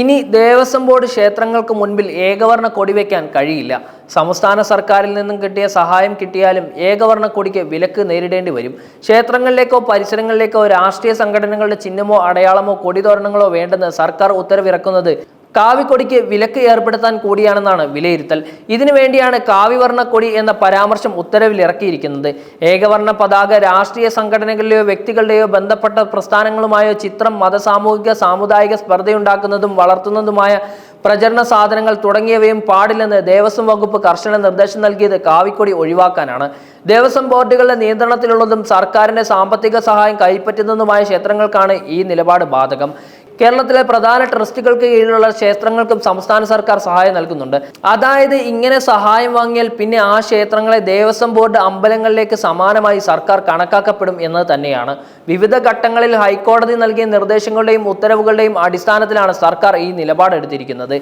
ഇനി ദേവസ്വം ബോർഡ് ക്ഷേത്രങ്ങൾക്ക് മുൻപിൽ ഏകവർണ കൊടി വയ്ക്കാൻ കഴിയില്ല. സംസ്ഥാന സർക്കാരിൽ നിന്നും കിട്ടിയ സഹായം കിട്ടിയാലും ഏകവർണ കൊടിക്ക് വിലക്ക് നേരിടേണ്ടി വരും. ക്ഷേത്രങ്ങളിലേക്കോ പരിസരങ്ങളിലേക്കോ രാഷ്ട്രീയ സംഘടനകളുടെ ചിഹ്നമോ അടയാളമോ കൊടിതോരണങ്ങളോ വേണ്ടെന്ന് സർക്കാർ ഉത്തരവിറക്കുന്നത് കാവിക്കൊടിക്ക് വിലക്ക് ഏർപ്പെടുത്താൻ കൂടിയാണെന്നാണ് വിലയിരുത്തൽ. ഇതിനു വേണ്ടിയാണ് കാവിവർണക്കൊടി എന്ന പരാമർശം ഉത്തരവിൽ ഇറക്കിയിരിക്കുന്നത്. ഏകവർണ പതാക രാഷ്ട്രീയ സംഘടനകളിലെയോ വ്യക്തികളുടെയോ ബന്ധപ്പെട്ട പ്രസ്ഥാനങ്ങളുമായോ ചിത്രം മതസാമൂഹിക സാമുദായിക സ്പർദ്ധയുണ്ടാക്കുന്നതും വളർത്തുന്നതുമായ പ്രചരണ സാധനങ്ങൾ തുടങ്ങിയവയും പാടില്ലെന്ന് ദേവസ്വം വകുപ്പ് കർശന നിർദ്ദേശം നൽകിയത് കാവിക്കൊടി ഒഴിവാക്കാനാണ്. ദേവസ്വം ബോർഡുകളുടെ നിയന്ത്രണത്തിലുള്ളതും സർക്കാരിന്റെ സാമ്പത്തിക സഹായം കൈപ്പറ്റുന്നതുമായ ക്ഷേത്രങ്ങൾക്കാണ് ഈ നിലപാട് ബാധകം. കേരളത്തിലെ പ്രധാന ട്രസ്റ്റുകൾക്ക് കീഴിലുള്ള ക്ഷേത്രങ്ങൾക്കും സംസ്ഥാന സർക്കാർ സഹായം നൽകുന്നുണ്ട്. അതായത് ഇങ്ങനെ സഹായം വാങ്ങിയാൽ പിന്നെ ആ ക്ഷേത്രങ്ങളെ ദേവസ്വം ബോർഡ് അമ്പലങ്ങളിലേക്ക് സമാനമായി സർക്കാർ കണക്കാക്കപ്പെടും എന്നത് തന്നെയാണ്. വിവിധ ഘട്ടങ്ങളിൽ ഹൈക്കോടതി നൽകിയ നിർദ്ദേശങ്ങളുടെയും ഉത്തരവുകളുടെയും അടിസ്ഥാനത്തിലാണ് സർക്കാർ ഈ നിലപാടെടുത്തിരിക്കുന്നത്.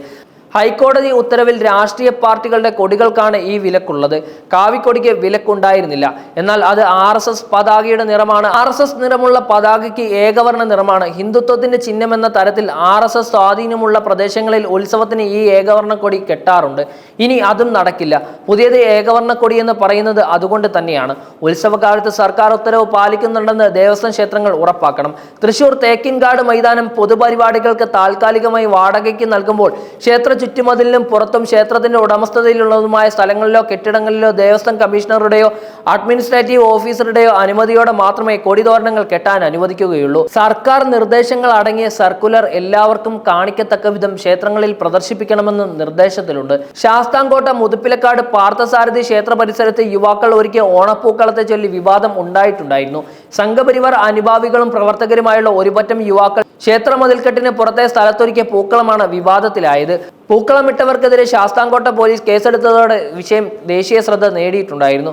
ഹൈക്കോടതി ഉത്തരവിൽ രാഷ്ട്രീയ പാർട്ടികളുടെ കൊടികൾക്കാണ് ഈ വിലക്കുള്ളത്. കാവിക്കൊടിക്ക് വിലക്കുണ്ടായിരുന്നില്ല. എന്നാൽ അത് ആർ എസ് എസ് പതാകയുടെ നിറമാണ്. ആർ എസ് എസ് നിറമുള്ള പതാകയ്ക്ക് ഏകവർണ നിറമാണ്. ഹിന്ദുത്വത്തിന്റെ ചിഹ്നമെന്ന തരത്തിൽ ആർ എസ് എസ് സ്വാധീനമുള്ള പ്രദേശങ്ങളിൽ ഉത്സവത്തിന് ഈ ഏകവർണ കൊടി കെട്ടാറുണ്ട്. ഇനി അതും നടക്കില്ല. പുതിയത് ഏകവർണ കൊടി എന്ന് പറയുന്നത് അതുകൊണ്ട് തന്നെയാണ്. ഉത്സവകാലത്ത് സർക്കാർ ഉത്തരവ് പാലിക്കുന്നുണ്ടെന്ന് ദേവസ്വം ക്ഷേത്രങ്ങൾ ഉറപ്പാക്കണം. തൃശൂർ തേക്കിൻകാട് മൈതാനം പൊതുപരിപാടികൾക്ക് താൽക്കാലികമായി വാടകയ്ക്ക് നൽകുമ്പോൾ ക്ഷേത്ര ചുറ്റുമതിലിനും പുറത്തും ക്ഷേത്രത്തിന്റെ ഉടമസ്ഥതയിലുള്ളതുമായ സ്ഥലങ്ങളിലോ കെട്ടിടങ്ങളിലോ ദേവസ്വം കമ്മീഷണറുടെയോ അഡ്മിനിസ്ട്രേറ്റീവ് ഓഫീസറുടെയോ അനുമതിയോടെ മാത്രമേ കൊടിതോരണങ്ങൾ കെട്ടാൻ അനുവദിക്കുകയുള്ളൂ. സർക്കാർ നിർദ്ദേശങ്ങൾ അടങ്ങിയ സർക്കുലർ എല്ലാവർക്കും കാണിക്കത്തക്ക വിധം ക്ഷേത്രങ്ങളിൽ പ്രദർശിപ്പിക്കണമെന്നും നിർദ്ദേശത്തിലുണ്ട്. ശാസ്താംകോട്ട മുതുപ്പിലക്കാട് പാർത്ഥസാരഥി ക്ഷേത്ര പരിസരത്ത് യുവാക്കൾ ഒരുക്കിയ ഓണപ്പൂക്കളത്തെ ചൊല്ലി വിവാദം ഉണ്ടായിട്ടുണ്ടായിരുന്നു. സംഘപരിവാർ അനുഭാവികളും പ്രവർത്തകരുമായുള്ള ഒരുപറ്റം യുവാക്കൾ ക്ഷേത്ര മതിൽക്കെട്ടിന് പുറത്തെ സ്ഥലത്തൊരുക്കിയ പൂക്കളമാണ് വിവാദത്തിലായത്. പൂക്കളമിട്ടവർക്കെതിരെ ശാസ്താംകോട്ട പോലീസ് കേസെടുത്തതോടെ വിഷയം ദേശീയ ശ്രദ്ധ നേടിയിട്ടുണ്ടായിരുന്നു.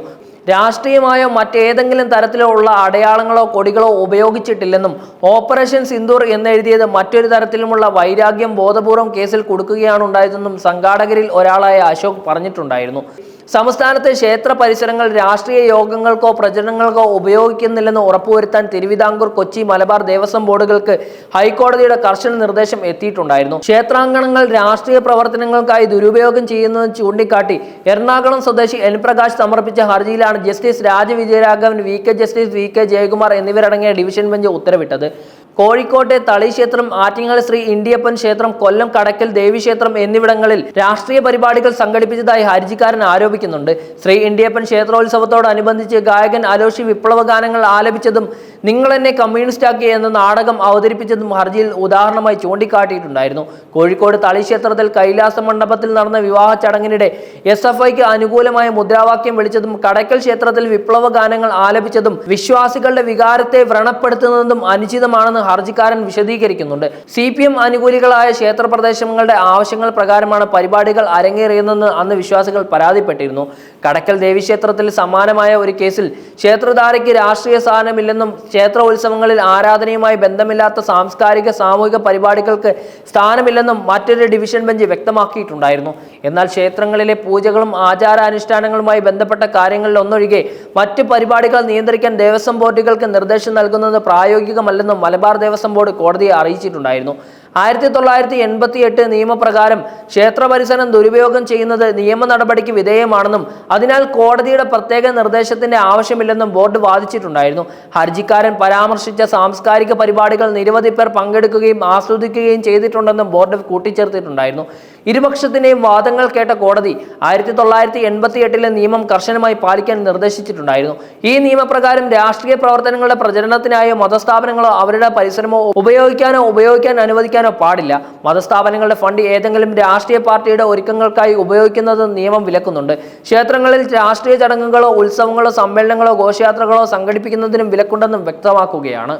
രാഷ്ട്രീയമായോ മറ്റേതെങ്കിലും തരത്തിലുള്ള അടയാളങ്ങളോ കൊടികളോ ഉപയോഗിച്ചിട്ടില്ലെന്നും ഓപ്പറേഷൻ സിന്ദൂർ എന്നെഴുതിയത് മറ്റൊരു തരത്തിലുമുള്ള വൈരാഗ്യം ബോധപൂർവം കേസിൽ കൊടുക്കുകയാണ് ഉണ്ടായതെന്നും സംഘാടകരിൽ ഒരാളായ അശോക് പറഞ്ഞിട്ടുണ്ടായിരുന്നു. സംസ്ഥാനത്തെ ക്ഷേത്ര പരിസരങ്ങൾ രാഷ്ട്രീയ യോഗങ്ങൾക്കോ പ്രചരണങ്ങൾക്കോ ഉപയോഗിക്കുന്നില്ലെന്ന് ഉറപ്പുവരുത്താൻ തിരുവിതാംകൂർ കൊച്ചി മലബാർ ദേവസ്വം ബോർഡുകൾക്ക് ഹൈക്കോടതിയുടെ കർശന നിർദ്ദേശം എത്തിയിട്ടുണ്ടായിരുന്നു. ക്ഷേത്രാങ്കണങ്ങൾ രാഷ്ട്രീയ പ്രവർത്തനങ്ങൾക്കായി ദുരുപയോഗം ചെയ്യുന്നതെന്ന് ചൂണ്ടിക്കാട്ടി എറണാകുളം സ്വദേശി എൻ പ്രകാശ് സമർപ്പിച്ച ഹർജിയിലാണ് justice Rajavijayaraghavan V K justice V K Jayakumar എന്നിവരടങ്ങിയ ഡിവിഷൻ ബെഞ്ച് ഉത്തരവിട്ടത്. കോഴിക്കോട്ടെ തളി ക്ഷേത്രം ആറ്റിങ്ങൽ ശ്രീ ഇന്ത്യപ്പൻ ക്ഷേത്രം കൊല്ലം കടക്കൽ ദേവീക്ഷേത്രം എന്നിവിടങ്ങളിൽ രാഷ്ട്രീയ പരിപാടികൾ സംഘടിപ്പിച്ചതായി ഹർജിക്കാരൻ ആരോപിക്കുന്നുണ്ട്. ശ്രീ ഇന്ത്യപ്പൻ ക്ഷേത്രോത്സവത്തോടനുബന്ധിച്ച് ഗായകൻ അലോഷി വിപ്ലവ ഗാനങ്ങൾ ആലപിച്ചതും നിങ്ങൾ എന്നെ കമ്മ്യൂണിസ്റ്റാക്കി എന്ന നാടകം അവതരിപ്പിച്ചതും ഹർജിയിൽ ഉദാഹരണമായി ചൂണ്ടിക്കാട്ടിയിട്ടുണ്ടായിരുന്നു. കോഴിക്കോട് തളിക്ഷേത്രത്തിൽ കൈലാസ മണ്ഡപത്തിൽ നടന്ന വിവാഹ ചടങ്ങിനിടെ എസ് എഫ് ഐക്ക് അനുകൂലമായ മുദ്രാവാക്യം വിളിച്ചതും കടയ്ക്കൽ ക്ഷേത്രത്തിൽ വിപ്ലവ ഗാനങ്ങൾ ആലപിച്ചതും വിശ്വാസികളുടെ വികാരത്തെ വ്രണപ്പെടുത്തുന്നതും അനുചിതമാണെന്ന് ഹർജിക്കാരൻ വിശദീകരിക്കുന്നുണ്ട്. സി പി എം അനുകൂലികളായ ക്ഷേത്രപ്രദേശങ്ങളുടെ ആവശ്യങ്ങൾ പ്രകാരമാണ് പരിപാടികൾ അരങ്ങേറിയതെന്ന് അന്ന് വിശ്വാസികൾ പരാതിപ്പെട്ടിരുന്നു. കടക്കൽ ദേവീക്ഷേത്രത്തിൽ സമാനമായ ഒരു കേസിൽ ക്ഷേത്രധാരയ്ക്ക് രാഷ്ട്രീയ സ്ഥാനമില്ലെന്നും ക്ഷേത്ര ഉത്സവങ്ങളിൽ ആരാധനയുമായി ബന്ധമില്ലാത്ത സാംസ്കാരിക സാമൂഹിക പരിപാടികൾക്ക് സ്ഥാനമില്ലെന്നും മറ്റൊരു ഡിവിഷൻ ബെഞ്ച് വ്യക്തമാക്കിയിട്ടുണ്ടായിരുന്നു. എന്നാൽ ക്ഷേത്രങ്ങളിലെ പൂജകളും ആചാരാനുഷ്ഠാനങ്ങളുമായി ബന്ധപ്പെട്ട കാര്യങ്ങളിൽ ഒന്നൊഴികെ മറ്റ് പരിപാടികൾ നിയന്ത്രിക്കാൻ ദേവസ്വം ബോർഡുകൾക്ക് നിർദ്ദേശം നൽകുന്നത് പ്രായോഗികമല്ലെന്നും മലബാർ ദേവസ്വം ബോർഡ് കോടതിയെ അറിയിച്ചിട്ടുണ്ടായിരുന്നു. ആയിരത്തി തൊള്ളായിരത്തി എൺപത്തി എട്ട് നിയമപ്രകാരം ക്ഷേത്ര പരിസരം ദുരുപയോഗം ചെയ്യുന്നത് നിയമ നടപടിക്ക് വിധേയമാണെന്നും അതിനാൽ കോടതിയുടെ പ്രത്യേക നിർദ്ദേശത്തിന്റെ ആവശ്യമില്ലെന്നും ബോർഡ് വാദിച്ചിട്ടുണ്ടായിരുന്നു. ഹർജിക്കാരൻ പരാമർശിച്ച സാംസ്കാരിക പരിപാടികൾ നിരവധി പേർ പങ്കെടുക്കുകയും ആസ്വദിക്കുകയും ചെയ്തിട്ടുണ്ടെന്നും ബോർഡ് കൂട്ടിച്ചേർത്തിട്ടുണ്ടായിരുന്നു. ഇരുപക്ഷത്തിന്റെയും വാദങ്ങൾ കേട്ട കോടതി ആയിരത്തി തൊള്ളായിരത്തി എൺപത്തി എട്ടിലെ നിയമം കർശനമായി പാലിക്കാൻ നിർദ്ദേശിച്ചിട്ടുണ്ടായിരുന്നു. ഈ നിയമപ്രകാരം രാഷ്ട്രീയ പ്രവർത്തനങ്ങളുടെ പ്രചരണത്തിനായോ മതസ്ഥാപനങ്ങളോ അവരുടെ പരിസരമോ ഉപയോഗിക്കാനോ ഉപയോഗിക്കാൻ അനുവദിക്കാനോ പാടില്ല. മതസ്ഥാപനങ്ങളുടെ ഫണ്ട് ഏതെങ്കിലും രാഷ്ട്രീയ പാർട്ടിയുടെ ഒരുക്കങ്ങൾക്കായി ഉപയോഗിക്കുന്നത് നിയമം വിലക്കുന്നുണ്ട്. ക്ഷേത്രങ്ങളിൽ രാഷ്ട്രീയ ചടങ്ങുകളോ ഉത്സവങ്ങളോ സമ്മേളനങ്ങളോ ഘോഷയാത്രകളോ സംഘടിപ്പിക്കുന്നതിനും വിലക്കുണ്ടെന്നും വ്യക്തമാക്കുകയാണ്.